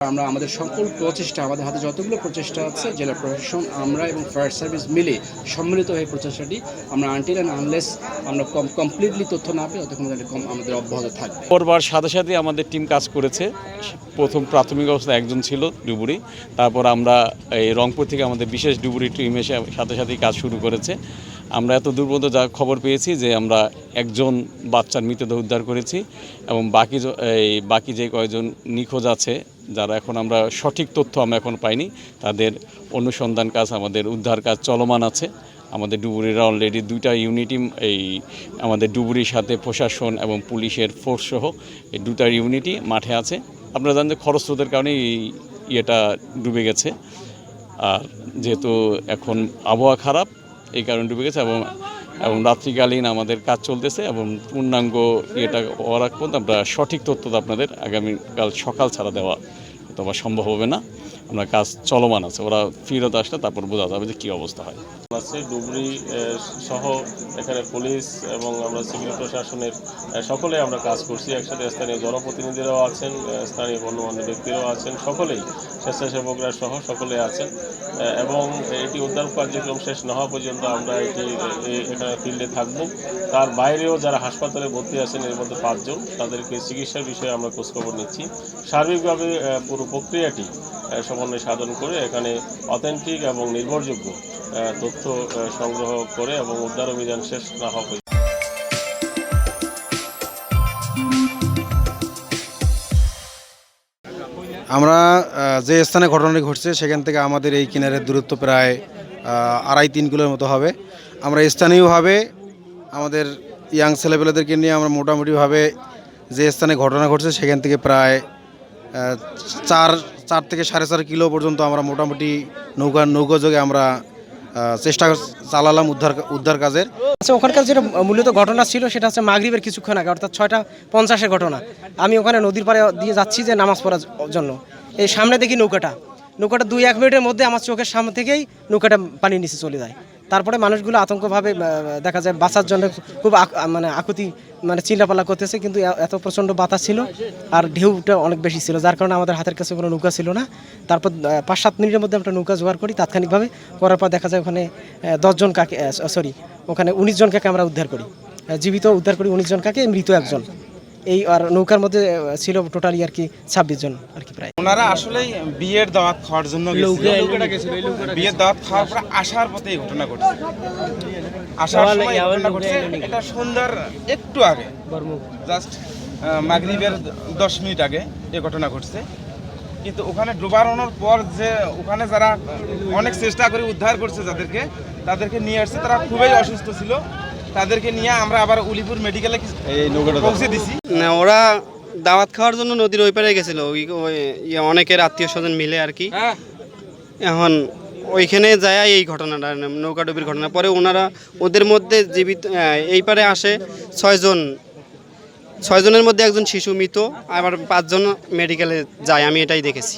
আমরা আমাদের সকল প্রচেষ্টা, আমাদের হাতে যতগুলো প্রচেষ্টা আছে, জেলা প্রশাসন, আমরা এবং ফায়ার সার্ভিস মিলে সম্মিলিত হয়ে প্রচেষ্টাটি আমরা আনটিল অ্যান্ড আনলেস আমরা কম কমপ্লিটলি তথ্য না পেয়ে ততক্ষণ কম- আমাদের অব্যাহত থাকবে। পরবার সাথে সাথে আমাদের টিম কাজ করেছে। প্রথম প্রাথমিক অবস্থায় একজন ছিল ডুবুরি। তারপর আমরা এই রংপুর থেকে আমাদের বিশেষ ডুবুরি টিম এসে সাথে সাথেই কাজ শুরু করেছে। আমরা এত দূর পর্যন্ত যা খবর পেয়েছি যে আমরা একজন বাচ্চার মৃতদেহ উদ্ধার করেছি এবং বাকি এই বাকি যে কয়েকজন নিখোঁজ আছে যারা এখন আমরা সঠিক তথ্য আমরা এখন পাইনি, তাদের অনুসন্ধান কাজ, আমাদের উদ্ধার কাজ চলমান আছে। আমাদের ডুবুরিরা অলরেডি দুইটা ইউনিটি এই আমাদের ডুবুরির সাথে প্রশাসন এবং পুলিশের ফোর্স সহ এই দুটা ইউনিটই মাঠে আছে। আপনারা জানেন যে খরস্রোতের কারণে এই ইয়েটা ডুবে গেছে। আর যেহেতু এখন আবহাওয়া খারাপ, এই কারণে ডুবে গেছে এবং এবং রাত্রিকালীন আমাদের কাজ চলতেছে এবং পূর্ণাঙ্গ ইয়েটা হওয়ার পর্যন্ত আমরা সঠিক তথ্য আপনাদের আগামীকাল সকাল ছাড়া দেওয়া অথবা সম্ভব হবে না। আমরা কাজ চলমান আছে ওরা ফিরত আসলে তারপর বোঝা যাবে যে কী অবস্থা হয়। ডুবরি সহ এখানে পুলিশ এবং আমরা সিভিল প্রশাসনের সকলে আমরা কাজ করছি। একসাথে স্থানীয় জনপ্রতিনিধিরাও আছেন স্থানীয় গণ্যমান্য ব্যক্তিরাও আছেন সকলেই স্বেচ্ছাসেবকরা সহ সকলে আছেন। এবং এটি উদ্ধার কার্যক্রম শেষ না হওয়া পর্যন্ত আমরা এটি এখানে ফিল্ডে থাকব। তার বাইরেও যারা হাসপাতালে ভর্তি আছেন এর মধ্যে পাঁচজন তাদেরকে চিকিৎসার বিষয়ে আমরা খোঁজখবর নিচ্ছি। সার্বিকভাবে আহ, পুরো প্রক্রিয়াটি সমন্বয় সাধন করে এখানে অথেন্টিক এবং নির্ভরযোগ্য তথ্য সংগ্রহ করে এবং উদ্ধার অভিযান শেষ না হওয়া আমরা যে স্থানে ঘটনাটি ঘটছে, সেখান থেকে আমাদের এই কিনারের দূরত্ব প্রায় আড়াই তিন কিলোর মতো হবে। আমরা স্থানীয়ভাবে আমাদের ইয়াং ছেলেপেলেদেরকে নিয়ে আমরা মোটামুটিভাবে যে স্থানে ঘটনা ঘটছে, সেখান থেকে প্রায় চার চার থেকে সাড়ে চার কিলো পর্যন্ত আমরা মোটামুটি নৌকা নৌকা যোগে আমরা চেষ্টা চালালাম উদ্ধার উদ্ধার কাজের। আচ্ছা ওখানকার যেটা মূলত ঘটনা ছিল সেটা হচ্ছে মাগরিবের কিছুক্ষণ আগে, অর্থাৎ ছয়টা পঞ্চাশের ঘটনা। আমি ওখানে নদীর পাড়ে দিয়ে যাচ্ছি যে নামাজ পড়ার জন্য। এই সামনে দেখি নৌকাটা। নৌকাটা দুই, এক মিনিটের মধ্যে আমার চোখের সামনে থেকেই নৌকাটা পানির নিচে চলে যায়। তারপরে মানুষগুলো আতঙ্কভাবে দেখা যায় বাঁচার জন্য খুব মানে আকুতি মানে চিল্লাপাল্লা করতেছে, কিন্তু এত প্রচণ্ড বাতাস ছিল আর ঢেউটা অনেক বেশি ছিল, যার কারণে আমাদের হাতের কাছে কোনো নৌকা ছিল না। তারপর পাঁচ সাত মিনিটের মধ্যে আমরা নৌকা জোগাড় করি, তাৎক্ষণিকভাবে করার পর দেখা যায় ওখানে দশজন কাকে সরি, ওখানে উনিশ জন কাকে আমরা উদ্ধার করি। জীবিত উদ্ধার করি উনিশ জন কাকে মৃত একজন। এই আর নৌকার মধ্যে ছিল টোটালি আর কি ছাব্বিশ জন আর কি প্রায়। ওনারা আসলেই বিয়ের দাওয়াত খাওয়ার জন্য বিয়ের দাওয়াত খাওয়ার পরে আসার পথে এই ঘটনা ঘটছে। আসার সময় ঘটনা ঘটছে এটা সন্ধ্যার একটু আগে। জাস্ট মাগরিবের দশ মিনিট আগে এই ঘটনা ঘটছে। কিন্তু ওখানে ডুবানোর পর যে ওখানে যারা অনেক চেষ্টা করে উদ্ধার করছে যাদেরকে তাদেরকে নিয়ে আসছে তারা খুবই অসুস্থ ছিল। তাদেরকে নিয়ে আমরা আবার উলিপুর মেডিকেলে পৌঁছে দিছি। না ওরা দাওয়াত খাওয়ার জন্য নদীর ওই পারে গেছিল। ওই ওই ইয়ে অনেকের আত্মীয় স্বজন মিলে আর কি। এখন ওইখানে যায় এই ঘটনাটা নৌকাডুবির ঘটনা। পরে ওনারা ওদের মধ্যে জীবিত এই পারে আসে ছয়জন। ছয়জনের মধ্যে একজন শিশু মৃত আবার পাঁচজন মেডিকেলে যায়। আমি এটাই দেখেছি।